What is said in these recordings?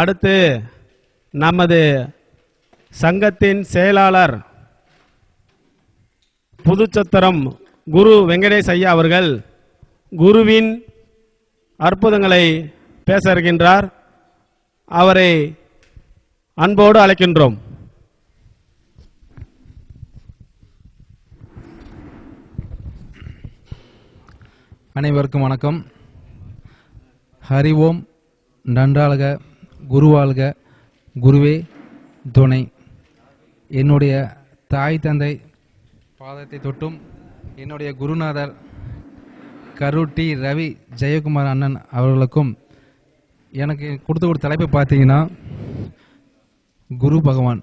அடுத்து நமது சங்கத்தின் செயலாளர் புதுச்சத்திரம் குரு வெங்கடேஷ் ஐயா அவர்கள் குருவின் அற்புதங்களை பேச இருக்கின்றார். அவரை அன்போடு அழைக்கின்றோம். அனைவருக்கும் வணக்கம். ஹரி ஓம் நன்றாள்க குருவாழ்க குருவே துணை. என்னுடைய தாய் தந்தை பாதத்தை தொட்டும் என்னுடைய குருநாதர் கரு டி ரவி ஜெயக்குமார் அண்ணன் அவர்களுக்கும் எனக்கு கொடுத்த ஒரு தலைப்பு பார்த்தீங்கன்னா குரு பகவான்.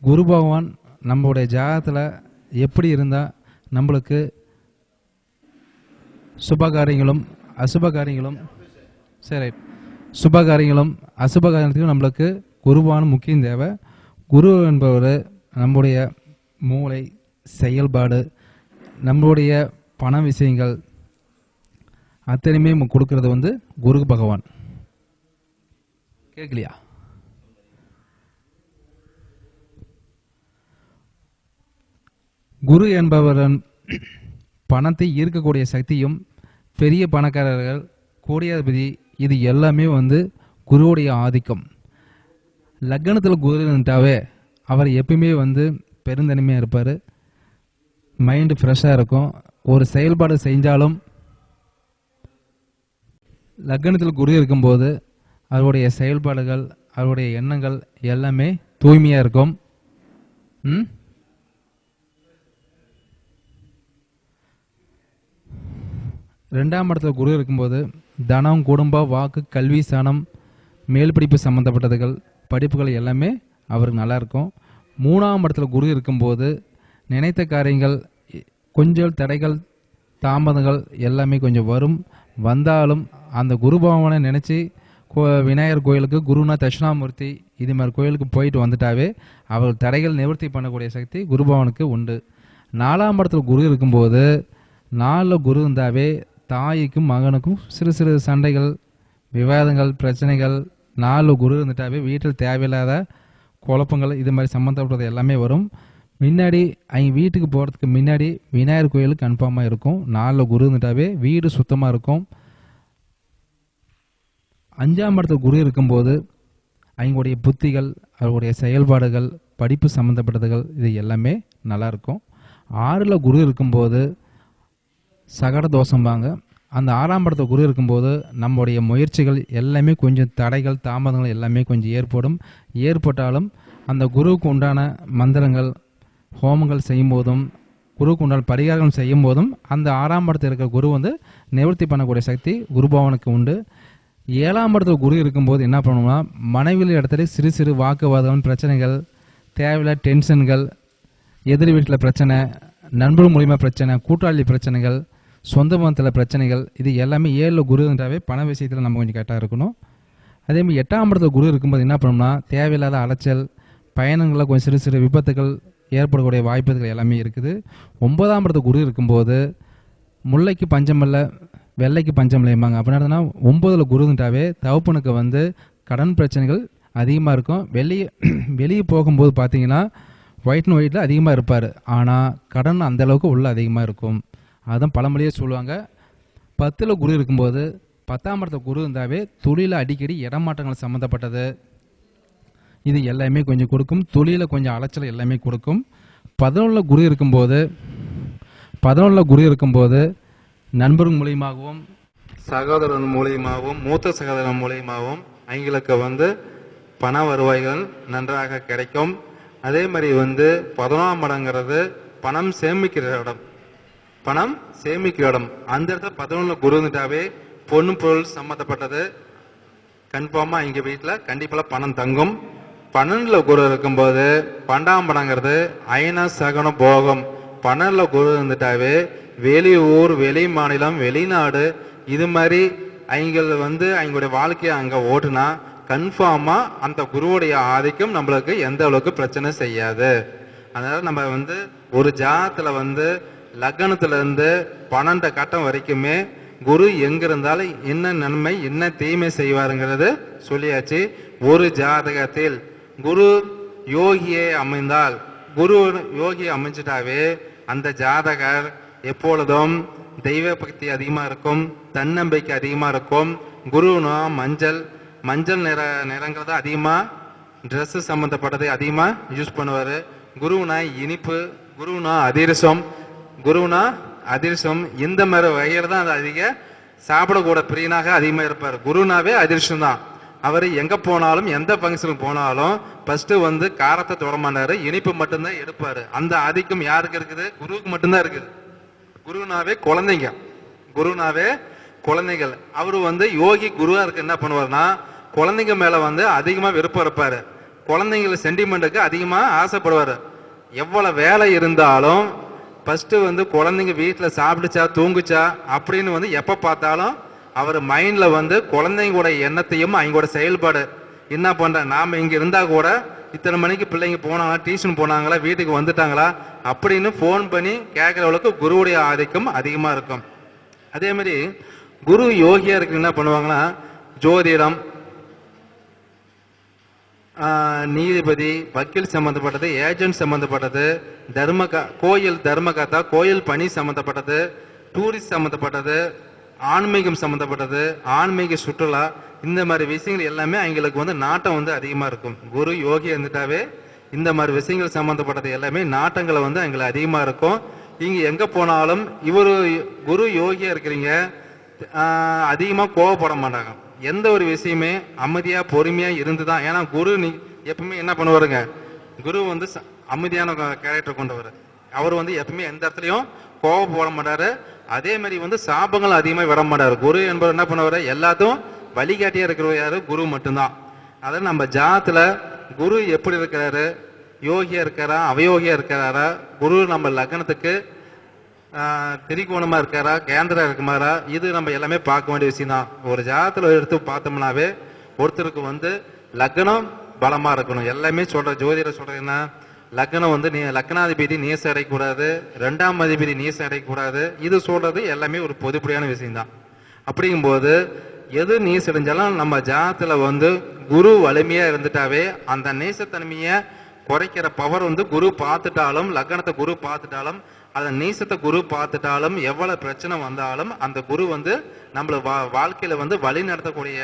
குரு பகவான் நம்மளுடைய ஜாதகத்தில் எப்படி இருந்தால் நம்மளுக்கு சுபகாரியங்களும் அசுபகாரியங்களும் சரி சுபகாரியங்களும் அசுபகாரியத்துக்கும் நம்மளுக்கு குருவான முக்கியம் தேவை. குரு என்பவர் நம்முடைய மூளை செயல்பாடு நம்மளுடைய பண விஷயங்கள் அத்தனையுமே கொடுக்கறது வந்து குரு பகவான். கேட்கலையா? குரு என்பவரன் பணத்தை ஈர்க்கக்கூடிய சக்தியும் பெரிய பணக்காரர்கள் கோடியாதிபதி இது எல்லாமே வந்து குருவுடைய ஆதிக்கம். லக்னத்தில் குரு இருந்துட்டாவே அவர் எப்பயுமே வந்து பெருந்தனிமையாக இருப்பார். மைண்டு ஃப்ரெஷ்ஷாக இருக்கும். ஒரு செயல்பாடு செஞ்சாலும் லக்னத்தில் குரு இருக்கும்போது அவருடைய செயல்பாடுகள் அவருடைய எண்ணங்கள் எல்லாமே தூய்மையாக இருக்கும். ரெண்டாம் இடத்துல குரு இருக்கும்போது தனம் குடும்பம் வாக்கு கல்வி சனம் மேல் படிப்பு சம்மந்தப்பட்டதுகள் படிப்புகள் எல்லாமே அவருக்கு நல்லா இருக்கும். மூணாம் இடத்துல குரு இருக்கும்போது நினைத்த காரியங்கள் கொஞ்சம் தடைகள் தாமதங்கள் எல்லாமே கொஞ்சம் வரும். வந்தாலும் அந்த குரு பகவானை நினச்சி விநாயகர் கோயிலுக்கு குருனா தட்சிணாமூர்த்தி இது மாதிரி கோயிலுக்கு போயிட்டு வந்துட்டாவே அவர் தடைகள் நிவர்த்தி பண்ணக்கூடிய சக்தி குரு பகவானுக்கு உண்டு. நாலாம் இடத்துல குரு இருக்கும்போது நாலில் குரு இருந்தாவே தாய்க்கும் மகனுக்கும் சிறு சிறு சண்டைகள் விவாதங்கள் பிரச்சனைகள் நாலு குரு இருந்துட்டாவே வீட்டில் தேவையில்லாத குழப்பங்கள் இது மாதிரி சம்மந்தப்பட்டது எல்லாமே வரும். முன்னாடி அவங்க வீட்டுக்கு போகிறதுக்கு முன்னாடி விநாயகர் கோயில் கன்ஃபார்மாக இருக்கும். நாலில் குரு இருந்துட்டாவே வீடு சுத்தமாக இருக்கும். அஞ்சாம் இடத்துல குரு இருக்கும்போது அவங்களுடைய புத்திகள் அவருடைய செயல்பாடுகள் படிப்பு சம்மந்தப்பட்டதுகள் இது எல்லாமே நல்லாயிருக்கும் ஆறில் குரு இருக்கும்போது சகட தோஷம்பாங்க. அந்த ஆறாம் படத்தை குரு இருக்கும்போது நம்முடைய முயற்சிகள் எல்லாமே கொஞ்சம் தடைகள் தாமதங்கள் எல்லாமே கொஞ்சம் ஏற்படும். ஏற்பட்டாலும் அந்த குருவுக்கு உண்டான மந்திரங்கள் ஹோமங்கள் செய்யும் போதும் குருவுக்கு உண்டான பரிகாரங்கள் செய்யும் போதும் அந்த ஆறாம் படத்தில் இருக்கிற குரு வந்து நிவர்த்தி பண்ணக்கூடிய சக்தி குருபவனுக்கு உண்டு. ஏழாம் படத்தில் குரு இருக்கும்போது என்ன பண்ணணும்னா மனைவியில் இடத்துல சிறு சிறு வாக்குவாதம் பிரச்சனைகள் தேவையில்ல டென்ஷன்கள் எதிர் வீட்டில் பிரச்சனை நண்பர் மூலியமாக பிரச்சனை கூட்டாளி பிரச்சனைகள் சொந்த மதத்தில் பிரச்சனைகள் இது எல்லாமே ஏழில் குருன்றாவே பண விஷயத்தில் நம்ம கொஞ்சம் கரெக்டாக இருக்கணும். அதேமாதிரி எட்டாம் இடத்துல குரு இருக்கும்போது என்ன பண்ணோம்னா தேவையில்லாத அலைச்சல் பயணங்களில் கொஞ்சம் சிறு சிறு விபத்துகள் ஏற்படக்கூடிய வாய்ப்புகள் எல்லாமே இருக்குது. ஒன்பதாம் இடத்துல குரு இருக்கும்போது முல்லைக்கு பஞ்சமில்ல வெள்ளைக்கு பஞ்சம் இல்லைம்பாங்க. அப்படின்னா ஒன்பதில் குரு இருந்துட்டாவே தகப்பனுக்கு வந்து கடன் பிரச்சனைகள் அதிகமாக இருக்கும். வெளியே வெளியே போகும்போது பார்த்தீங்கன்னா ஒயிட் அண்ட் ஒயிட்டில் அதிகமாக இருப்பார். ஆனால் கடன் அந்த அளவுக்கு அதிகமாக இருக்கும். அதுதான் பழமொழியே சொல்லுவாங்க. பத்தில் குரு இருக்கும்போது பத்தாம் இடத்த குரு இருந்தாவே தொழிலில் அடிக்கடி இடமாற்றங்கள் சம்மந்தப்பட்டது இது எல்லாமே கொஞ்சம் கொடுக்கும். தொழிலில் கொஞ்சம் அலைச்சல் எல்லாமே கொடுக்கும். பதினொன்றில் குரு இருக்கும்போது பதினொன்றில் குரு இருக்கும்போது நண்பர்கள் மூலியமாகவும் சகோதரன் மூலியமாகவும் மூத்த சகோதரன் மூலியமாகவும் அவங்களுக்கு வந்து பண வருவாய்கள் நன்றாக கிடைக்கும். அதே மாதிரி வந்து பதினொன்றாம் இடங்கிறது பணம் சேமிக்கிற இடம். பணம் சேமிக்கிற இடம் அந்த இடத்துல பதினொன்றில் குரு இருந்துட்டாவே பொண்ணு பொருள் சம்மந்தப்பட்டது. கன்ஃபார்மாக எங்கள் வீட்டில் கண்டிப்பாக பணம் தங்கும். பன்னெண்டில் குரு இருக்கும்போது பன்னெண்டாம் படங்கிறது அயன சகன போகம். பன்னெண்டில் குரு இருந்துட்டாவே வெளியூர் வெளி மாநிலம் வெளிநாடு இது மாதிரி அவங்கள வந்து அவங்களுடைய வாழ்க்கையை அங்கே ஓட்டுனா கன்ஃபார்மாக அந்த குருவுடைய ஆதிக்கம் நம்மளுக்கு எந்த அளவுக்கு பிரச்சனை செய்யாது. அதனால் நம்ம வந்து ஒரு ஜாத்தில் வந்து லக்னத்துல இருந்து பன்னெண்டு கட்டம் வரைக்குமே குரு எங்க இருந்தாலும் என்ன நன்மை என்ன தீமை செய்வாருங்கிறது சொல்லியாச்சு. ஒரு ஜாதகத்தில் குரு யோகியே அமைந்தால் குரு யோகி அமைஞ்சிட்டாவே அந்த ஜாதகர் எப்பொழுதும் தெய்வ பக்தி அதிகமாக இருக்கும் தன்னம்பிக்கை அதிகமாக இருக்கும். குருனா மஞ்சள் மஞ்சள் நிற நிறங்கிறத அதிகமாக ட்ரெஸ்ஸு சம்மந்தப்பட்டதை அதிகமாக யூஸ் பண்ணுவார். குருனா இனிப்பு குருனா அதிரசம் குருனா அதிர்ஷ்டம் இந்த மாதிரி வகையில் தான் அது அதிக சாப்பிடக்கூட பிரியனாக அதிகமாக இருப்பார். குருனாவே அதிர்ஷ்டம் தான். அவர் எங்கே போனாலும் எந்த ஃபங்க்ஷனுக்கு போனாலும் ஃபஸ்ட்டு வந்து காரத்தை தொட இனிப்பு மட்டும்தான் எடுப்பார். அந்த ஆதிக்கம் யாருக்கு இருக்குது? குருவுக்கு மட்டும்தான் இருக்குது. குருனாவே குழந்தைங்க. குருனாவே குழந்தைகள். அவர் வந்து யோகி குருவாக இருக்கு என்ன பண்ணுவார்னா குழந்தைங்க மேலே வந்து அதிகமாக விருப்பம் இருப்பார். குழந்தைங்கள சென்டிமெண்ட்டுக்கு அதிகமாக ஆசைப்படுவார். எவ்வளோ வேலை இருந்தாலும் ஃபஸ்ட்டு வந்து குழந்தைங்க வீட்டில் சாப்பிடுச்சா தூங்குச்சா அப்படின்னு வந்து எப்போ பார்த்தாலும் அவர் மைண்டில் வந்து குழந்தைங்களோட எண்ணத்தையும் அவங்களோட செயல்பாடு. என்ன பண்ற? நாம் இங்கே இருந்தால் கூட இத்தனை மணிக்கு பிள்ளைங்க போனாங்களா டியூஷன் போனாங்களா வீட்டுக்கு வந்துட்டாங்களா அப்படின்னு ஃபோன் பண்ணி கேட்குறவளுக்கு குருவுடைய ஆதிக்கம் அதிகமாக இருக்கும். அதே மாதிரி குரு யோகியாக இருக்கு என்ன பண்ணுவாங்கன்னா ஜோதிடம் நீதிபதி வக்கீல் சம்பந்தப்பட்டது ஏஜென்ட் சம்பந்தப்பட்டது தர்ம கோயில் தர்மகதா கோயில் பணி சம்பந்தப்பட்டது டூரிஸ்ட் சம்பந்தப்பட்டது ஆன்மீகம் சம்பந்தப்பட்டது ஆன்மீக சுற்றுலா இந்த மாதிரி விஷயங்கள் எல்லாமே அவங்களுக்கு வந்து நாட்டம் வந்து அதிகமாக இருக்கும். குரு யோகி இருந்துட்டாவே இந்த மாதிரி விஷயங்கள் சம்பந்தப்பட்டது எல்லாமே நாட்டங்களை வந்து எங்களுக்கு அதிகமாக இருக்கும். இங்கே எங்கே போனாலும் இவரு குரு யோகியா இருக்கிறீங்க அதிகமாக கோவப்பட மாட்டாங்க. எந்த ஒரு விஷயமே அமைதியா பொறுமையா இருந்துதான். ஏன்னா குரு நீ எப்பவுமே என்ன பண்ணுவாருங்க? குரு வந்து ச- அமைதியான கேரக்டர் கொண்டவர். அவர் வந்து எப்பவுமே எந்த இடத்துலயும் போட மாட்டாரு. அதே மாதிரி வந்து சாபங்கள் அதிகமாக விட மாட்டாரு. குரு என்பவர் என்ன பண்ணுவார்? எல்லாத்தையும் வழிகாட்டியா இருக்கிறவர் யாரு குரு மட்டும்தான். அதாவது நம்ம ஜாத்துல குரு எப்படி இருக்கிறாரு? யோகியா இருக்காரா? அவயோகியா இருக்கிறாரா குரு நம்ம லக்னத்துக்கு ஆஹ், திரிகோணமா இருக்காரா? கேந்திரா இருக்குமாரா? இது நம்ம எல்லாமே பார்க்க வேண்டிய விஷயம் தான் ஒரு ஜாதத்துல எடுத்து பார்த்தோம்னாவே ஒருத்தருக்கு வந்து லக்னம் பலமா இருக்கணும். எல்லாமே சொல்ற ஜோதிட சொல்றது என்ன? லக்னம் வந்து நீ லக்னாதிபதி நீசம் அடையக்கூடாது. ரெண்டாம் அதிபதி நீசம் அடையக்கூடாது. இது சொல்றது எல்லாமே ஒரு பொதுப்படியான விஷயம் தான் அப்படிங்கும்போது எது நீசம் அடைஞ்சாலும் நம்ம ஜாதத்துல வந்து குரு வலிமையா இருந்துட்டாவே அந்த நேசத்தன்மையை குறைக்கிற பவர் வந்து குரு பார்த்துட்டாலும் லக்னத்தை குரு பார்த்துட்டாலும் அதை நீசத்தை குரு பார்த்துட்டாலும் எவ்வளவு பிரச்சனை வந்தாலும் அந்த குரு வந்து நம்மள வா வாழ்க்கையில வந்து வழி நடத்தக்கூடிய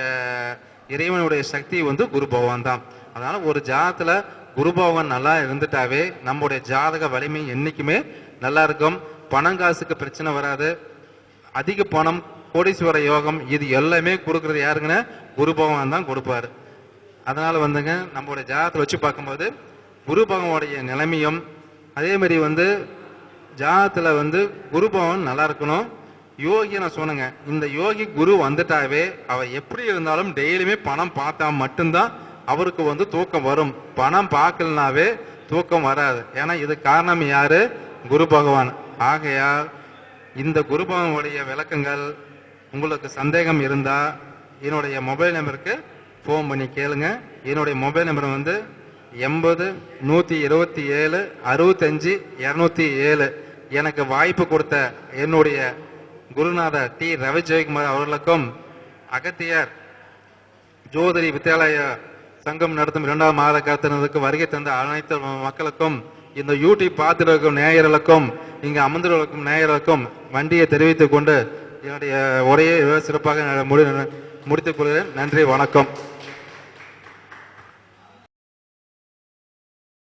இறைவனுடைய சக்தி வந்து குரு பகவான் தான். அதனால ஒரு ஜாதத்துல குரு பகவான் நல்லா இருந்துட்டாவே நம்முடைய ஜாதக வலிமை என்னைக்குமே நல்லா இருக்கும். பணம் காசுக்கு பிரச்சனை வராது. அதிக பணம் கோடீஸ்வர யோகம் இது எல்லாமே கொடுக்கறது யாருங்கன்னா? குரு பகவான் தான் கொடுப்பாரு. அதனால வந்துங்க நம்மளுடைய ஜாதகத்தை வச்சு பார்க்கும்போது குரு பகவானுடைய நிலைமையும் அதே மாதிரி வந்து ஜாதத்தில் வந்து குரு பவன் நல்லா இருக்கணும். யோகி நான் சொன்னேங்க. இந்த யோகி குரு வந்துட்டாவே அவர் எப்படி இருந்தாலும் டெய்லியுமே பணம் பார்த்தா மட்டும்தான் அவருக்கு வந்து தூக்கம் வரும். பணம் பார்க்கலனாவே தூக்கம் வராது. ஏன்னா இது காரணம் யாரு? குரு பகவான். ஆகையால் இந்த குரு பகவானுடைய விளக்கங்கள் உங்களுக்கு சந்தேகம் இருந்தால் என்னுடைய மொபைல் நம்பருக்கு ஃபோன் பண்ணி கேளுங்க. என்னுடைய மொபைல் நம்பர் வந்து எண்பது நூற்றி இருபத்தி ஏழு அறுபத்தஞ்சு இரநூத்தி ஏழு. எனக்கு வாய்ப்பு கொடுத்த என்னுடைய குருநாதர் டி. ரவி ஜெயக்குமார் அவர்களுக்கும் அகத்தியர் ஜோதிரி வித்யாலய சங்கம் நடத்தும் இரண்டாம் மாத கருத்தினருக்கு வருகை தந்த அனைத்து மக்களுக்கும் இந்த யூடியூப் பார்த்துட்டு இருக்கும் நேயர்களுக்கும் இங்கே அமர்ந்திருக்கும் நேயர்களுக்கும் வண்டியை தெரிவித்துக் கொண்டு என்னுடைய உரையை சிறப்பாக முடி முடித்துக் கொள்கிறேன். நன்றி வணக்கம்.